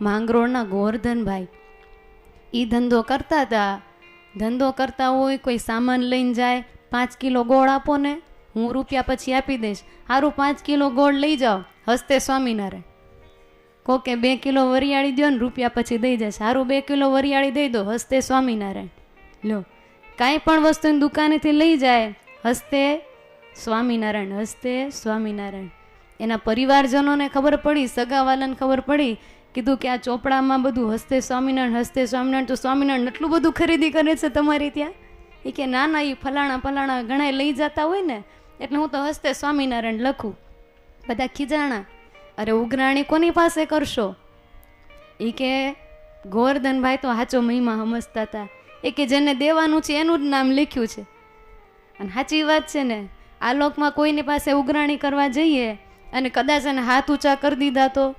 માંગરોળના ગોવર્ધનભાઈ. એ ધંધો કરતા હતા. ધંધો કરતા હોય કોઈ સામાન લઈને જાય, પાંચ કિલો ગોળ આપો ને, હું રૂપિયા પછી આપી દઈશ. સારું પાંચ કિલો ગોળ લઈ જાઓ, હસ્તે સ્વામિનારાયણ. કોકે બે કિલો વરિયાળી દો ને, રૂપિયા પછી દઈ જશે. સારું બે કિલો વરિયાળી દઈ દો, હસ્તે સ્વામિનારાયણ. લો, કાંઈ પણ વસ્તુની દુકાનેથી લઈ જાય, હસ્તે સ્વામિનારાયણ હસ્તે સ્વામિનારાયણ. એના પરિવારજનોને ખબર પડી, સગાવાલાને ખબર પડી કીધું કે આ ચોપડામાં બધું હસ્તે સ્વામિનારાયણ હસ્તે સ્વામિનારાયણ, તો સ્વામિનારાયણ એટલું બધું ખરીદી કરે છે તમારી ત્યાં? એ કે ના ના એ ફલાણા ફલાણા ઘણા લઈ જતા હોય ને, એટલે હું તો હસ્તે સ્વામિનારાયણ લખું. બધા ખીજાણા, અરે ઉઘરાણી કોની પાસે કરશો? એ કે, ગોવર્ધનભાઈ તો સાચો મહિમા સમજતા હતા એ કે જેને દેવાનું છે એનું જ નામ લખ્યું છે. અને સાચી વાત છે ને, આ લોકમાં કોઈની પાસે ઉઘરાણી કરવા જઈએ અને કદાચ એને હાથ ઊંચા કરી દીધા તો?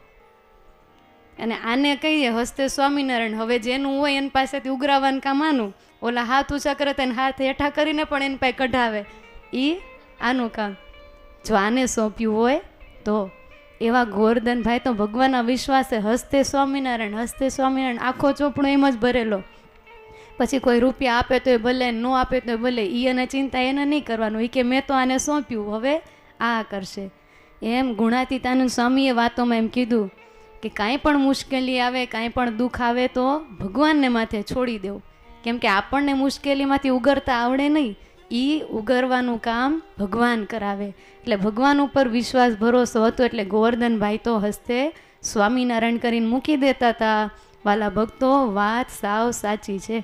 અને આને કહીએ, હસ્તે સ્વામિનારાયણ. હવે જેનું હોય એની પાસેથી ઉઘરાવાનું કામ આનું? ઓલા હાથ ઊંચા કરે તેને હાથ હેઠા કરીને પણ એની પાસે કઢાવે. એ આનું કામ. જો આને સોંપ્યું હોય, તો એવા ગોવર્ધનભાઈ તો ભગવાનના વિશ્વાસે, હસ્તે સ્વામિનારાયણ હસ્તે સ્વામિનારાયણ. આખો ચોપડો એમ જ ભરેલો. પછી કોઈ રૂપિયા આપે તો એ ભલે, ન આપે તો એ ભલે એ અને ચિંતા એને નહીં કરવાનું. એ કે, મેં તો આને સોંપ્યું, હવે આ કરશે. એમ ગુણાતીતાનંદ સ્વામીએ વાતોમાં એમ કીધું કે કાંઈ પણ મુશ્કેલી આવે, કાંઈ પણ દુઃખ આવે તો ભગવાનને માથે છોડી દેવું. કેમ કે આપણને મુશ્કેલીમાંથી ઉગરતા આવડે નહીં એ ઉગરવાનું કામ ભગવાન કરાવે. એટલે ભગવાન ઉપર વિશ્વાસ, ભરોસો હતો એટલે ગોવર્ધનભાઈ તો હસ્તે સ્વામિનારાયણ કરીને મૂકી દેતા હતા વાલા ભક્તો, વાત સાવ સાચી છે.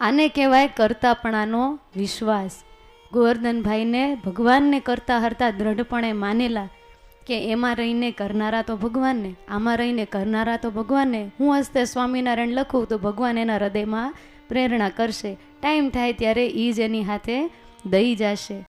આને કહેવાય કરતાપણાનો વિશ્વાસ. ગોવર્ધનભાઈને ભગવાનને કરતા હરતા દ્રઢપણે માનેલા કે એમાં રહીને કરનારા તો ભગવાનને, આમાં રહીને કરનારા તો ભગવાનને. હું હસ્તે સ્વામિનારાયણ લખું તો ભગવાન એના હૃદયમાં પ્રેરણા કરશે. ટાઈમ થાય ત્યારે એ જ એની હાથે દઈ જશે.